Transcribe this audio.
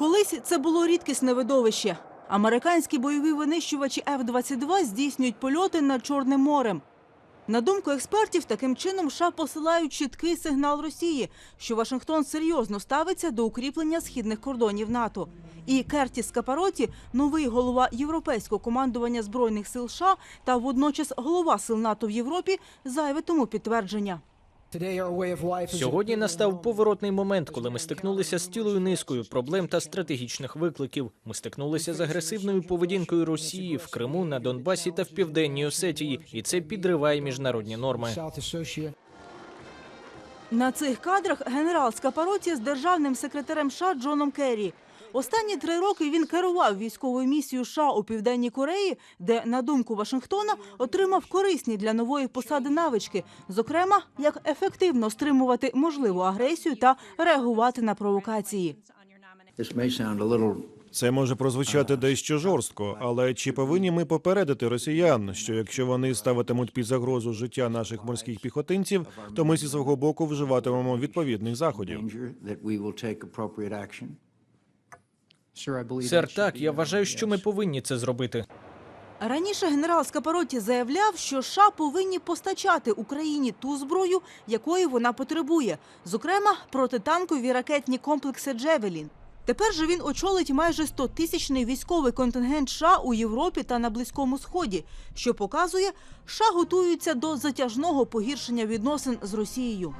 Колись це було рідкісне видовище. Американські бойові винищувачі F-22 здійснюють польоти над Чорним морем. На думку експертів, таким чином США посилають чіткий сигнал Росії, що Вашингтон серйозно ставиться до укріплення східних кордонів НАТО. І Кертіс Капароті, новий голова європейського командування збройних сил США та водночас голова сил НАТО в Європі, зайве тому підтвердження. Сьогодні настав поворотний момент, коли ми стикнулися з цілою низкою проблем та стратегічних викликів. Ми стикнулися з агресивною поведінкою Росії в Криму, на Донбасі та в південній Осетії, і це підриває міжнародні норми. На цих кадрах генерал Скапароті з державним секретарем США Джоном Керрі. Останні три роки він керував військовою місією США у південній Кореї, де, на думку Вашингтона, отримав корисні для нової посади навички, зокрема, як ефективно стримувати можливу агресію та реагувати на провокації. Це може прозвучати дещо жорстко, але чи повинні ми попередити росіян, що якщо вони ставитимуть під загрозу життя наших морських піхотинців, то ми зі свого боку вживатимемо відповідних заходів? Сер, так я вважаю, що ми повинні це зробити. Раніше генерал Скапароті заявляв, що США повинні постачати Україні ту зброю, якої вона потребує, зокрема протитанкові ракетні комплекси Джевелін. Тепер же він очолить майже 100-тисячний військовий контингент США у Європі та на Близькому Сході, що показує, США готуються до затяжного погіршення відносин з Росією.